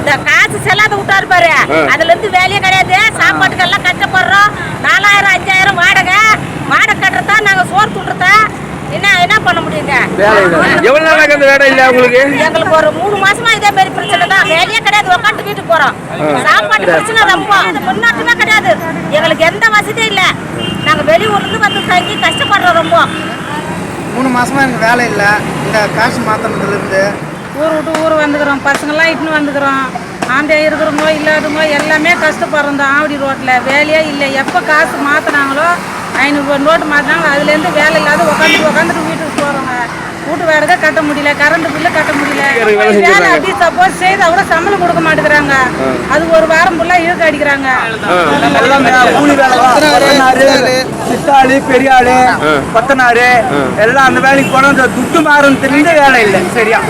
இந்த காசு செல்லாத விட்டாரு பாரு. அதுல இருந்து வேலையே கிடையாது. சாப்பாட்டுக்கு எல்லாம் கஷ்டப்படுறோம். நாலாயிரம் அஞ்சாயிரம் வாடகை. வாடகை கட்டுறதா நாங்க சோறு துண்டுறதா? என்ன என்ன பண்ண முடியுங்க? எவ்வளவு நாளாக அந்த வேலை இல்லை உங்களுக்கு? எங்களுக்கு ஒரு மூணு மாசமா இதே மாதிரி பிரச்சனை தான். வேலையே கிடையாது. உட்காந்து வீட்டுக்கு போறோம். சாப்பாட்டு பிரச்சனை ரொம்ப முன்னாட்டுமே கிடையாது. எங்களுக்கு எந்த வசதியும் இல்ல. நாங்க வெளியூர்ல இருந்து வந்து தங்கி கஷ்டப்படுறோம் ரொம்ப. மூணு மாசமா எனக்கு வேலை இல்லை. இந்த காசு மாத்தினதுலேருந்து ஊர் விட்டு ஊர் வந்துக்கிறோம் பசங்கள்லாம் இட்டுன்னு வந்துக்கிறோம். ஆந்தையா இருக்கிறவங்க இல்லாதவங்க எல்லாமே கஷ்டப்படுறோம் இந்த ஆவடி ரோட்டில். வேலையே இல்லை. எப்போ காசு மாற்றினாங்களோ ஐநூறுரூவா நோட்டு மாற்றினாங்க அதுலேருந்து வேலை இல்லாத உட்காந்து உட்காந்துட்டு வீட்டுக்கு போகிறோங்க வீட்டு வாடகை கட்ட முடியல கரண்ட் பில்லு கட்ட முடியல. வேலை அப்படி சப்போஸ் செய்தா கூட சம்பளம் கொடுக்க மாட்டேங்கிறாங்க. அது ஒரு வாரம் ஃபுல்லாக இழுக்க அடிக்கிறாங்க. கூலி வேலை தான். கொத்தனாரு, சித்தாளு பெரிய ஆளு கொத்தனாரு எல்லாம் அந்த வேலைக்கு போனா இந்த துட்டு மாறும் தெரிஞ்ச வேலை இல்லை. சரியா?